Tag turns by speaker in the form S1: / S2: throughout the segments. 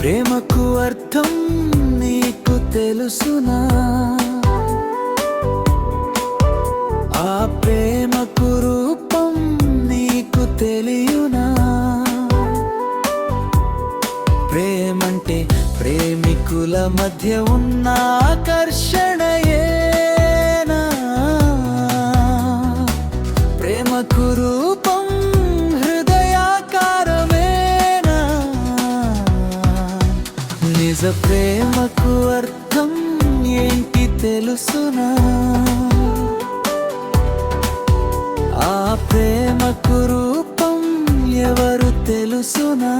S1: ప్రేమకు అర్థం నీకు తెలుసునా? ఆ ప్రేమకు రూపం నీకు తెలియునా? ప్రేమంటే ప్రేమికుల మధ్య ఉన్న ఆకర్షణయేనా? ప్రేమకు రూపం నిజ ప్రేమకు అర్థం ఏంటి తెలుసునా? ఆ ప్రేమకు రూపం ఎవరు తెలుసునా?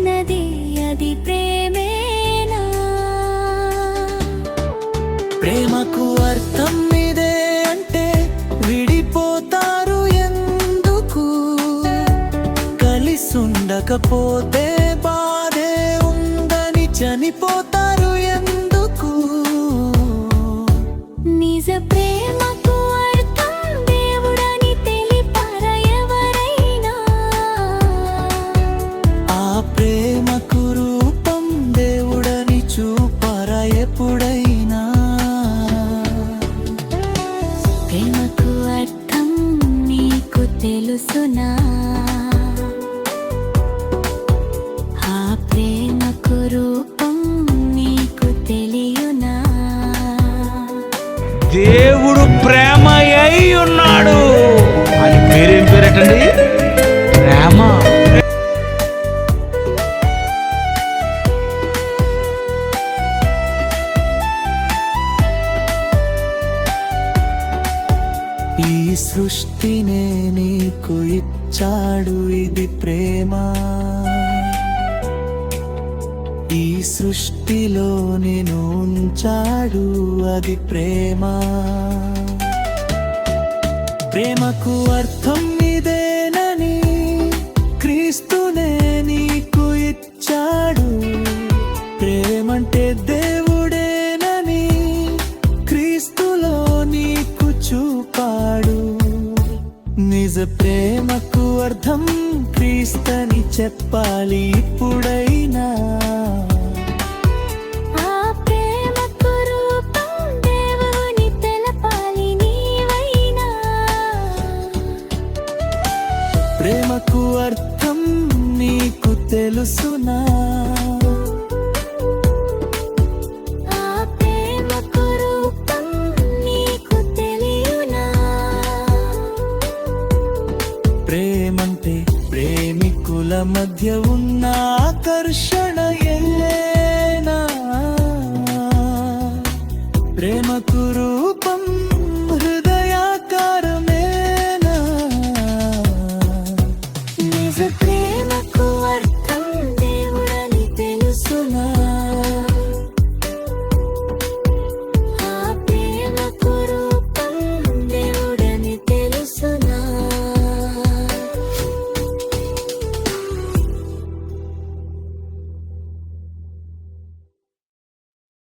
S2: కలిసినది అది ప్రేమేనా?
S1: ప్రేమకు అర్థం ఇదే అంటే విడిపోతారు ఎందుకు? కలిసుండకపోతే బాధే ఉందని చనిపోతారు
S2: తెలుసునా? ఆ ప్రేమకు రూపం నీకు తెలియునా?
S3: దేవుడు ప్రేమ అయి ఉన్నాడు. అని పేరేం పేరటండి?
S1: సృష్టినే నీకు ఇచ్చాడు ఇది ప్రేమ. ఈ సృష్టిలో నేను ఉంచాడు అది ప్రేమ. ప్రేమకు అర్థం ఇదేనని క్రీస్తునే నీకు ఇచ్చాడు. ప్రేమకు అర్థం క్రీస్తని చెప్పాలి ఇప్పుడైనా.
S2: ఆ ప్రేమకు రూపం దేవుని తెలపాలి నీవైనా.
S1: ప్రేమకు అర్థం నీకు తెలుసునా? మధ్య ఉన్న ఆకర్షణ